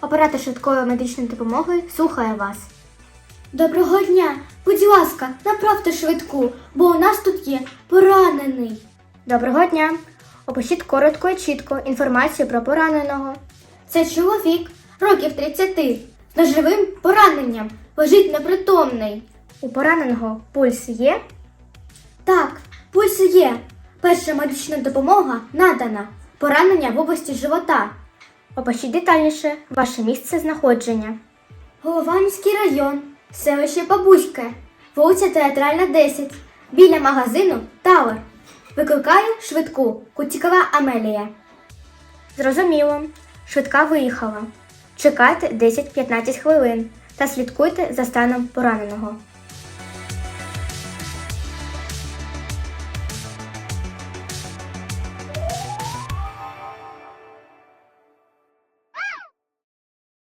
Оператор швидкої медичної допомоги слухає вас. Доброго дня! Будь ласка, направте швидку, бо у нас тут є поранений. Доброго дня. Опишіть коротко і чітко інформацію про пораненого. Це чоловік років 30 з ножовим пораненням, лежить непритомний. У пораненого пульс є? Так, пульс є. Перша медична допомога надана. Поранення в області живота. Опишіть детальніше ваше місце знаходження. Голованський район, селище Бабуське, вулиця Театральна 10, біля магазину Тауер. Викликаю швидку Кутікова Амелія. Зрозуміло. Швидка виїхала. Чекайте 10-15 хвилин та слідкуйте за станом пораненого.